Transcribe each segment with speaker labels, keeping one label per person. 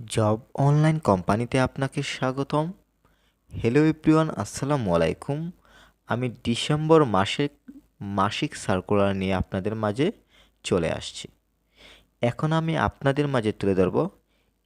Speaker 1: Job online কোম্পানিতে আপনাকে স্বাগতম। হ্যালো এভরিওয়ান, আসসালামু আলাইকুম। আমি ডিসেম্বর মাসে মাসিক সার্কুলার নিয়ে আপনাদের মাঝে চলে আসছি। এখন আমি আপনাদের মাঝে তুলে ধরব।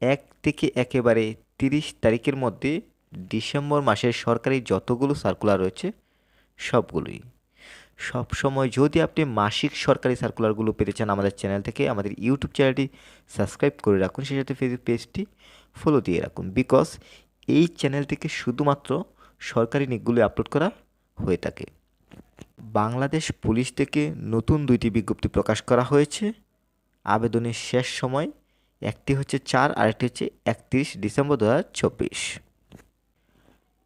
Speaker 1: এক থেকে একেবারে তিরিশ তারিখের মধ্যে ডিসেম্বর মাসের সরকারি যতগুলো সার্কুলার রয়েছে, সবগুলোই। সব সময় যদি আপনি মাসিক সরকারি সার্কুলারগুলো পেতে চান আমাদের চ্যানেল থেকে, আমাদের ইউটিউব চ্যানেলটি সাবস্ক্রাইব করে রাখুন। সেই সাথে ফেসবুক পেজটি ফলো দিয়ে রাখুন। বিকজ এই চ্যানেল থেকে শুধুমাত্র সরকারি নিকগুলো আপলোড করা হয়ে থাকে। বাংলাদেশ পুলিশ থেকে নতুন দুইটি বিজ্ঞপ্তি প্রকাশ করা হয়েছে। আবেদনের শেষ সময় একটি হচ্ছে চার, আরেকটি হচ্ছে একত্রিশ ডিসেম্বর দু হাজার চব্বিশ।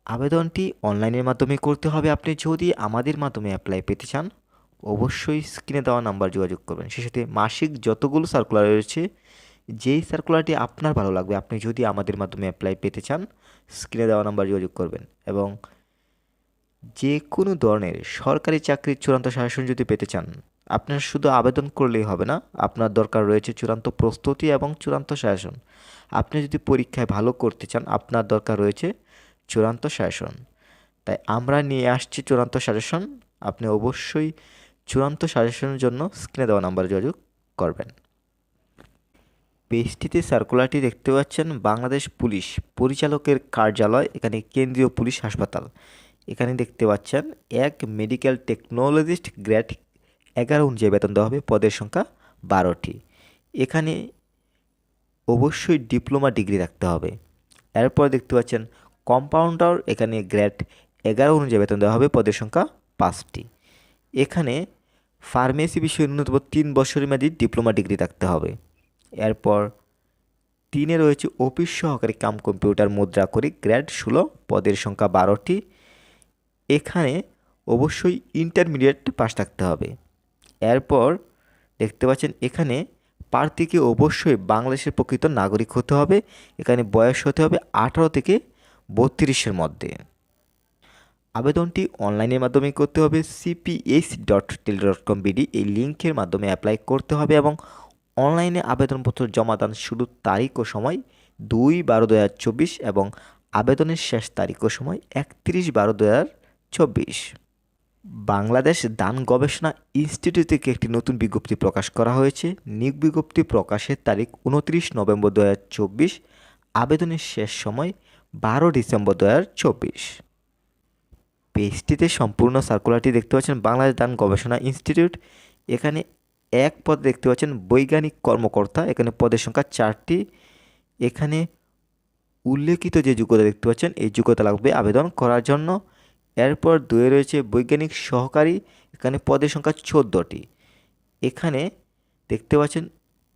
Speaker 1: আবেদনটি অনলাইনের মাধ্যমে করতে হবে। আপনি যদি আমাদের মাধ্যমে অ্যাপ্লাই পেতে চান, অবশ্যই স্ক্রিনে দেওয়া নাম্বার যোগাযোগ করবেন। সে সাথে মাসিক যতগুলো সার্কুলার রয়েছে, যেই সার্কুলারটি আপনার ভালো লাগবে, আপনি যদি আমাদের মাধ্যমে অ্যাপ্লাই পেতে চান স্ক্রিনে দেওয়া নাম্বার যোগাযোগ করবেন এবং যে কোনো ধরনের সরকারি চাকরির চূড়ান্ত শাসন যদি পেতে চান, আপনার শুধু আবেদন করলেই হবে না, আপনার দরকার রয়েছে চূড়ান্ত প্রস্তুতি এবং চূড়ান্ত শাসন। আপনি যদি পরীক্ষায় ভালো করতে চান, আপনার দরকার রয়েছে চূড়ান্ত শাসন। তাই আমরা নিয়ে আসছি চূড়ান্ত সাজেশন আপনি অবশ্যই চূড়ান্ত সাজেশনের জন্য স্ক্রিনে দেওয়া নাম্বার যোগাযোগ করবেন। পেজটিতে সার্কুলারটি দেখতে পাচ্ছেন বাংলাদেশ পুলিশ পরিচালকের কার্যালয়, এখানে কেন্দ্রীয় পুলিশ হাসপাতাল। এখানে দেখতে পাচ্ছেন এক মেডিকেল টেকনোলজিস্ট গ্রেড এগারো অনুযায়ী বেতন দেওয়া হবে, পদের সংখ্যা বারোটি। এখানে অবশ্যই ডিপ্লোমা ডিগ্রি রাখতে হবে। এরপর দেখতে পাচ্ছেন কম্পাউন্ডার এখানে গ্রেড এগারো অনুযায়ী বেতন দেওয়া হবে, পদের সংখ্যা পাঁচটি। এখানে ফার্মেসি বিষয়ে ন্যূনতম তিন বছরের মেয়াদি ডিপ্লোমা ডিগ্রি থাকতে হবে। এরপর তিনে রয়েছে অফিস সহকারী কাম কম্পিউটার মুদ্রা করি গ্রেড ষোলো, পদের সংখ্যা বারোটি। এখানে অবশ্যই ইন্টারমিডিয়েট পাস থাকতে হবে। এরপর দেখতে পাচ্ছেন এখানে প্রার্থীকে অবশ্যই বাংলাদেশের প্রকৃত নাগরিক হতে হবে। এখানে বয়স হতে হবে আঠারো থেকে বত্রিশের মধ্যে। আবেদনটি অনলাইনের মাধ্যমে করতে হবে। CPS dot tele dot com BD এই লিঙ্কের মাধ্যমে অ্যাপ্লাই করতে হবে এবং অনলাইনে আবেদনপত্র জমা দান শুরুর তারিখ ও সময় দুই বারো দু এবং আবেদনের শেষ তারিখ ও সময় একত্রিশ বারো দু বাংলাদেশ দান গবেষণা ইনস্টিটিউট থেকে একটি নতুন বিজ্ঞপ্তি প্রকাশ করা হয়েছে। নিয়োগ বিজ্ঞপ্তি প্রকাশের তারিখ উনত্রিশ নভেম্বর দু হাজার চব্বিশ। আবেদনের শেষ সময় বারো ডিসেম্বর দু হাজার চব্বিশ। পেজটিতে সম্পূর্ণ সার্কুলারটি দেখতে পাচ্ছেন বাংলাদেশ দান গবেষণা ইনস্টিটিউট এখানে এক পদ দেখতে পাচ্ছেন বৈজ্ঞানিক কর্মকর্তা। এখানে পদের সংখ্যা চারটি। এখানে উল্লেখিত যে যোগ্যতা দেখতে পাচ্ছেন, এই যোগ্যতা লাগবে আবেদন করার জন্য। এরপর দুয়ে রয়েছে বৈজ্ঞানিক সহকারী। এখানে পদের সংখ্যা চোদ্দোটি। এখানে দেখতে পাচ্ছেন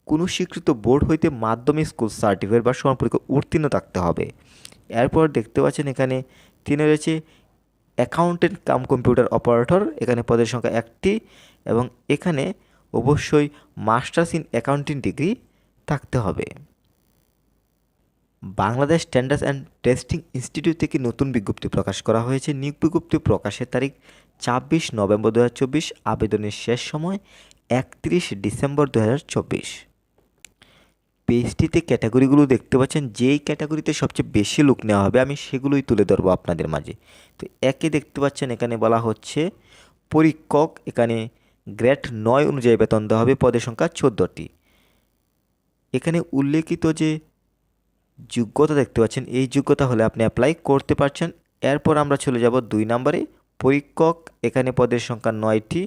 Speaker 1: কোনো স্বীকৃত বোর্ড হইতে মাধ্যমিক স্কুল সার্টিফিকেট বা সমপরীক্ষা উত্তীর্ণ থাকতে হবে। এরপর দেখতে পাচ্ছেন এখানে তিনে রয়েছে অ্যাকাউন্টেন্ট কাম কম্পিউটার অপারেটর এখানে পদের সংখ্যা একটি এবং এখানে অবশ্যই মাস্টার্স ইন অ্যাকাউন্টিং ডিগ্রি থাকতে হবে। Bangladesh standards and testing institute থেকে নতুন বিজ্ঞপ্তি প্রকাশ করা হয়েছে। নিয়োগ বিজ্ঞপ্তি প্রকাশের তারিখ ছাব্বিশ নভেম্বর দু আবেদনের শেষ সময় একত্রিশ ডিসেম্বর দু পেজটিতে ক্যাটাগরিগুলো দেখতে পাচ্ছেন, যেই ক্যাটাগরিতে সবচেয়ে বেশি লুক নেওয়া হবে, আমি সেগুলোই তুলে ধরবো আপনাদের মাঝে। তো একে দেখতে পাচ্ছেন, এখানে বলা হচ্ছে পরীক্ষক এখানে গ্রেড নয় অনুযায়ী বেতন দেওয়া হবে, পদের সংখ্যা চোদ্দোটি। এখানে উল্লেখিত যে যোগ্যতা দেখতে পাচ্ছেন, এই যোগ্যতা হলে আপনি অ্যাপ্লাই করতে পারছেন। এরপর আমরা চলে যাব দুই নম্বরে পরীক্ষক এখানে পদের সংখ্যা নয়টি।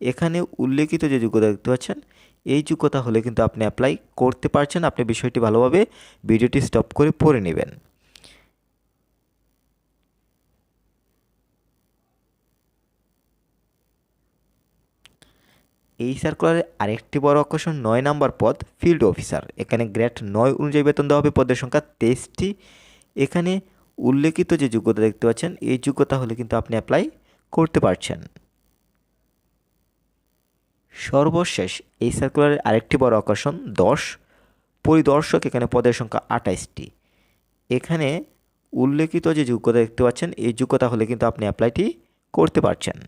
Speaker 1: এখানে উল্লেখিত যে যোগ্যতা দেখতে পাচ্ছেন এই যোগ্যতা হলে কিন্তু আপনি অ্যাপ্লাই করতে পারছেন, আপনি বিষয়টি ভালোভাবে ভিডিওটি স্টপ করে পড়ে নেবেন। এই সার্কুলারে আরেকটি বড় আকর্ষণ, নয় নাম্বার পদ ফিল্ড অফিসার এখানে গ্রেড নয় অনুযায়ী বেতন দেওয়া হবে, পদের সংখ্যা তেইশটি। এখানে উল্লেখিত যে যোগ্যতা দেখতে পাচ্ছেন, এই যোগ্যতা হলে কিন্তু আপনি অ্যাপ্লাই করতে পারছেন। সর্বশেষ এই সার্কুলারের আরেকটি বড় আকর্ষণ, দশ। পরিদর্শক এখানে পদের সংখ্যা আঠাইশটি। এখানে উল্লেখিত যে যোগ্যতা দেখতে পাচ্ছেন, এই যোগ্যতা হলে কিন্তু আপনি অ্যাপ্লাইটি করতে পারছেন।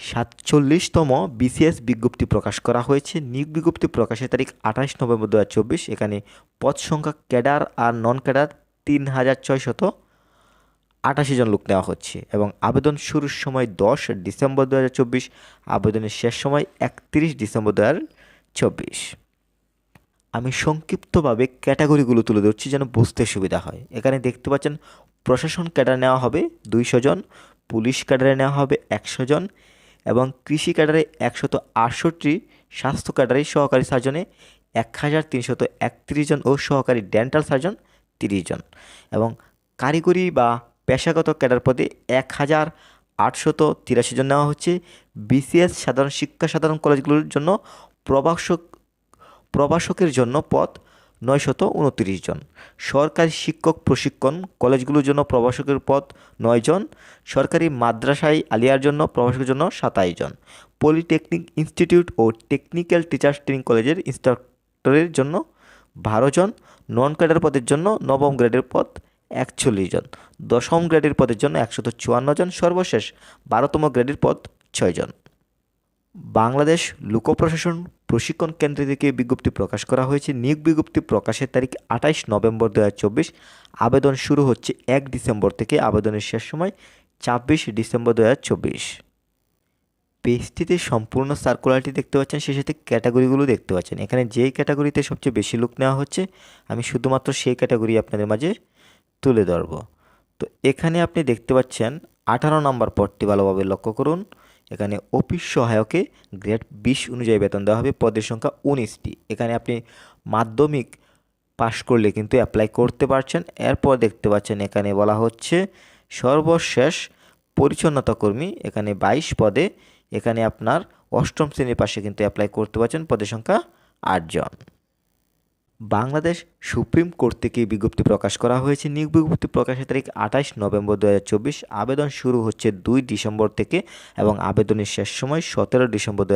Speaker 1: সাতচল্লিশতম বিসিএস বিজ্ঞপ্তি প্রকাশ করা হয়েছে। নিয়োগ বিজ্ঞপ্তি প্রকাশের তারিখ আঠাশ নভেম্বর দু হাজার চব্বিশ। এখানে পদ সংখ্যা ক্যাডার আর নন ক্যাডার তিন হাজার ছয়শত আটাশি জন লোক নেওয়া হচ্ছে এবং আবেদন শুরুর সময় দশ ডিসেম্বর দু হাজার চব্বিশ, আবেদনের শেষ সময় একত্রিশ ডিসেম্বর দু হাজার চব্বিশ। আমি সংক্ষিপ্তভাবে ক্যাটাগরিগুলো তুলে ধরছি যেন বুঝতে সুবিধা হয়। এখানে দেখতে পাচ্ছেন, প্রশাসন ক্যাডার নেওয়া হবে দুইশো জন, পুলিশ ক্যাডারে নেওয়া হবে একশো জন এবং কৃষি ক্যাডারে একশত আটষট্টি, স্বাস্থ্য ক্যাডারে সহকারী সার্জনে এক হাজার তিনশত একত্রিশ জন ও সহকারী ডেন্টাল সার্জন তিরিশ জন এবং কারিগরি বা পেশাগত ক্যাডার পদে এক হাজার আটশত তিরাশি জন নেওয়া হচ্ছে। বিসিএস সাধারণ শিক্ষা সাধারণ কলেজগুলোর জন্য প্রভাষক, প্রভাষকের জন্য পদ নয়শত উনত্রিশ জন। সরকারি শিক্ষক প্রশিক্ষণ কলেজগুলোর জন্য প্রভাষকের পদ নয় জন। সরকারি মাদ্রাসায় আলিয়ার জন্য প্রভাষকের জন্য সাতাইশ জন। পলিটেকনিক ইনস্টিটিউট ও টেকনিক্যাল টিচার্স ট্রেনিং কলেজের ইনস্ট্রাক্টরের জন্য বারো জন। নন ক্যাডার পদের জন্য নবম গ্রেডের পদ একচল্লিশ জন। দশম গ্রেডের পদের জন্য একশত চুয়ান্ন জন সর্বশেষ, বারোতম গ্রেডের পদ ছয় জন। বাংলাদেশ লোক প্রশাসন প্রশিক্ষণ কেন্দ্র থেকে বিজ্ঞপ্তি প্রকাশ করা হয়েছে। নিয়োগ বিজ্ঞপ্তি প্রকাশের তারিখ আঠাইশ নভেম্বর দু হাজার চব্বিশ। আবেদন শুরু হচ্ছে এক ডিসেম্বর থেকে। আবেদনের শেষ সময় ছাব্বিশ ডিসেম্বর দু পেজটিতে সম্পূর্ণ সার্কুলারটি দেখতে পাচ্ছেন সে সাথে ক্যাটাগরিগুলো দেখতে পাচ্ছেন। এখানে যেই ক্যাটাগরিতে সবচেয়ে বেশি লোক নেওয়া হচ্ছে, আমি শুধুমাত্র সেই ক্যাটাগরি আপনাদের মাঝে তুলে ধরব। তো এখানে আপনি দেখতে পাচ্ছেন আঠারো নম্বর পদটি ভালোভাবে লক্ষ্য করুন। এখানে অফিস সহায়কে গ্রেড বিশ অনুযায়ী বেতন দেওয়া হবে, পদের সংখ্যা উনিশটি। এখানে আপনি মাধ্যমিক পাশ করলে কিন্তু অ্যাপ্লাই করতে পারছেন। এরপর দেখতে পাচ্ছেন এখানে বলা হচ্ছে সর্বশেষ পরিচ্ছন্নতা কর্মী এখানে বাইশ পদে। এখানে আপনার অষ্টম শ্রেণির পাশে কিন্তু অ্যাপ্লাই করতে পারছেন, পদের সংখ্যা আটজন। বাংলাদেশ সুপ্রিম কোর্ট থেকে বিজ্ঞপ্তি প্রকাশ করা হয়েছে। নিয়োগ বিজ্ঞপ্তি প্রকাশের তারিখ আঠাশ নভেম্বর দু হাজার চব্বিশ। আবেদন শুরু হচ্ছে দুই ডিসেম্বর থেকে এবং আবেদনের শেষ সময় সতেরো ডিসেম্বর দু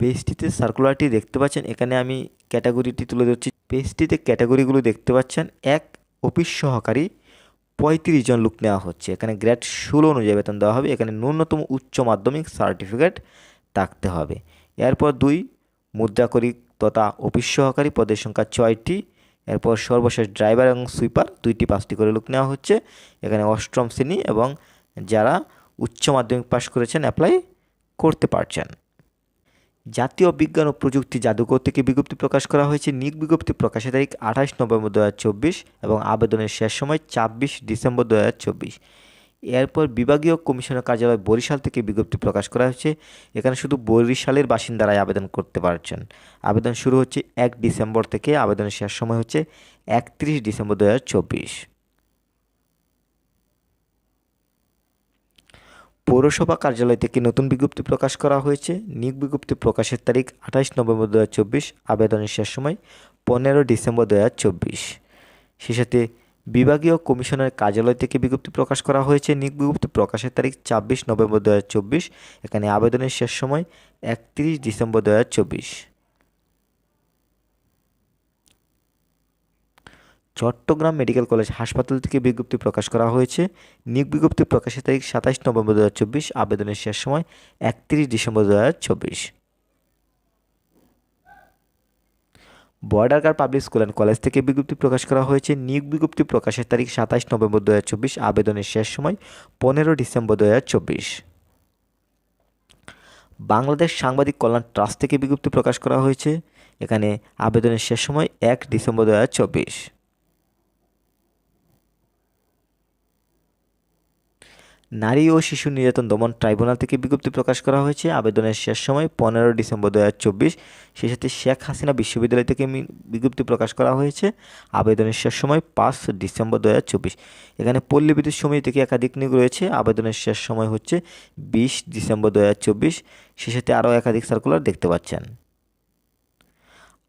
Speaker 1: পেজটিতে সার্কুলারটি দেখতে পাচ্ছেন। এখানে আমি ক্যাটাগরিটি তুলে ধরছি। পেজটিতে ক্যাটাগরিগুলো দেখতে পাচ্ছেন। এক, অফিস সহকারী, পঁয়ত্রিশ জন লোক নেওয়া হচ্ছে। এখানে গ্রেড ষোলো অনুযায়ী বেতন দেওয়া হবে। এখানে ন্যূনতম উচ্চ মাধ্যমিক সার্টিফিকেট থাকতে হবে। এরপর দুই, মুদ্রাকরী তথা অফিস সহকারী পদের সংখ্যা ছয়টি। এরপর সর্বশেষ ড্রাইভার এবং সুইপার দুইটি পাঁচটি করে লোক নেওয়া হচ্ছে। এখানে অষ্টম শ্রেণি এবং যারা উচ্চ মাধ্যমিক পাশ করেছেন অ্যাপ্লাই করতে পারছেন। জাতীয় বিজ্ঞান ও প্রযুক্তি জাদুঘর থেকে বিজ্ঞপ্তি প্রকাশ করা হয়েছে। নিক বিজ্ঞপ্তি প্রকাশের তারিখ আঠাশ নভেম্বর দু হাজার চব্বিশ এবং আবেদনের শেষ সময় ছাব্বিশ ডিসেম্বর দু হাজার চব্বিশ। এরপর বিভাগীয় কমিশনার কার্যালয় বরিশাল থেকে বিজ্ঞপ্তি প্রকাশ করা হয়েছে। এখানে শুধু বরিশালের বাসিন্দারাই আবেদন করতে পারছেন। আবেদন শুরু হচ্ছে এক ডিসেম্বর থেকে। আবেদনের শেষ সময় হচ্ছে একত্রিশ ডিসেম্বর দু হাজার চব্বিশ। পৌরসভা কার্যালয় থেকে নতুন বিজ্ঞপ্তি প্রকাশ করা হয়েছে। নিয়োগ বিজ্ঞপ্তি প্রকাশের তারিখ আঠাশ নভেম্বর দু হাজার চব্বিশ। আবেদনের শেষ সময় পনেরো ডিসেম্বর দু হাজার সে সাথে বিভাগীয় কমিশনের কার্যালয় থেকে বিজ্ঞপ্তি প্রকাশ করা হয়েছে। নিয়োগ বিজ্ঞপ্তি প্রকাশের তারিখ ছাব্বিশ নভেম্বর দু হাজার চব্বিশ। এখানে আবেদনের শেষ সময় একত্রিশ ডিসেম্বর দু হাজার চব্বিশ। চট্টগ্রাম মেডিকেল কলেজ হাসপাতাল থেকে বিজ্ঞপ্তি প্রকাশ করা হয়েছে। নিয়োগ বিজ্ঞপ্তি প্রকাশের তারিখ সাতাশ নভেম্বর দু হাজার চব্বিশ। আবেদনের শেষ সময় একত্রিশ ডিসেম্বর দু হাজার চব্বিশ। Border guard public school and college থেকে বিজ্ঞপ্তি প্রকাশ করা হয়েছে। নিয়োগ বিজ্ঞপ্তি প্রকাশের তারিখ সাতাশ নভেম্বর দু হাজার চব্বিশ। আবেদনের শেষ সময় পনেরো ডিসেম্বর দু হাজার চব্বিশ। বাংলাদেশ সাংবাদিক কল্যাণ ট্রাস্ট থেকে বিজ্ঞপ্তি প্রকাশ করা হয়েছে। এখানে আবেদনের শেষ সময় এক ডিসেম্বর দু হাজার চব্বিশ। নারী ও শিশু নির্যাতন দমন ট্রাইব্যুনাল থেকে বিজ্ঞপ্তি প্রকাশ করা হয়েছে। আবেদনের শেষ সময় পনেরো ডিসেম্বর দু হাজার চব্বিশ, সেই সাথে শেখ হাসিনা বিশ্ববিদ্যালয় থেকে বিজ্ঞপ্তি প্রকাশ করা হয়েছে। আবেদনের শেষ সময় পাঁচ ডিসেম্বর দু হাজার চব্বিশ। এখানে পল্লী বিদ্যুৎ সমিতি থেকে একাধিক নিয়োগ রয়েছে। আবেদনের শেষ সময় হচ্ছে বিশ ডিসেম্বর দু হাজার চব্বিশ, সেই সাথে আরও একাধিক সার্কুলার দেখতে পাচ্ছেন।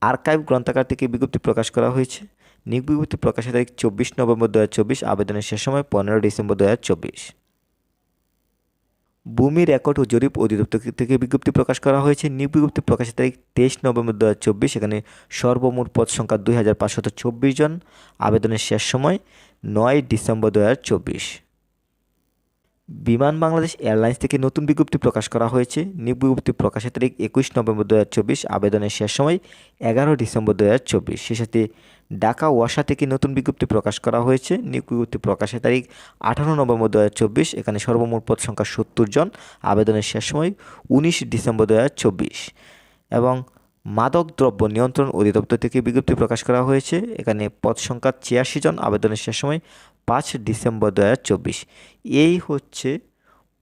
Speaker 1: আর্কাইভ গ্রন্থাগার থেকে বিজ্ঞপ্তি প্রকাশ করা হয়েছে। নিয়োগ বিজ্ঞপ্তি প্রকাশের তারিখ চব্বিশ নভেম্বর দু হাজার চব্বিশ। আবেদনের শেষ সময় পনেরো ডিসেম্বর দু হাজার চব্বিশ। ভূমি রেকর্ড ও জরিপ অধিদপ্তর থেকে বিজ্ঞপ্তি প্রকাশ করা হয়েছে। নিয়োগ বিজ্ঞপ্তি প্রকাশের তারিখ তেইশ নভেম্বর দু হাজার চব্বিশ এখানে সর্বমোট পদ সংখ্যা দুই হাজার পাঁচশত চব্বিশ জন। আবেদনের শেষ সময় নয় ডিসেম্বর দু চব্বিশ। বিমান বাংলাদেশ এয়ারলাইন্স থেকে নতুন বিজ্ঞপ্তি প্রকাশ করা হয়েছে। নিয়োগ বিজ্ঞপ্তি প্রকাশের তারিখ একুশ নভেম্বর দু হাজার চব্বিশ, আবেদনের শেষ সময় এগারো ডিসেম্বর দু হাজার চব্বিশ সাথে ঢাকা, ওয়াসা থেকে নতুন বিজ্ঞপ্তি প্রকাশ করা হয়েছে। নিয়োগ বিজ্ঞপ্তি প্রকাশের তারিখ আঠারো নভেম্বর দু হাজার চব্বিশ, এখানে সর্বমোট পদ সংখ্যা সত্তর জন। আবেদনের শেষ সময় উনিশ ডিসেম্বর দু হাজার চব্বিশ। এবং মাদক দ্রব্য নিয়ন্ত্রণ অধিদপ্তর থেকে বিজ্ঞপ্তি প্রকাশ করা হয়েছে। এখানে পদ সংখ্যা ছিয়াশি জন। আবেদনের শেষ সময় পাঁচ ডিসেম্বর দু চব্বিশ। এই হচ্ছে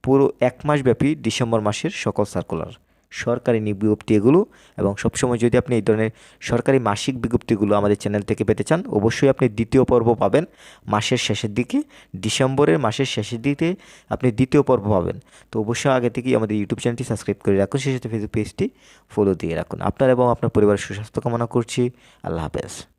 Speaker 1: পুরো এক মাসব্যাপী ডিসেম্বর মাসের সকল সার্কুলার সরকারি বিজ্ঞপ্তি এগুলো এবং সবসময় যদি আপনি এই ধরনের সরকারি মাসিক বিজ্ঞপ্তিগুলো আমাদের চ্যানেল থেকে পেতে চান, অবশ্যই আপনি দ্বিতীয় পর্ব পাবেন মাসের শেষের দিকে। ডিসেম্বরের মাসের শেষের দিকে আপনি দ্বিতীয় পর্ব পাবেন। তো অবশ্যই আগে থেকেই আমাদের ইউটিউব চ্যানেলটি সাবস্ক্রাইব করে রাখুন, সেই সাথে ফেসবুক পেজটি ফলো দিয়ে রাখুন। আপনার এবং আপনার পরিবারের সুস্বাস্থ্য কামনা করছি। আল্লাহ হাফেজ।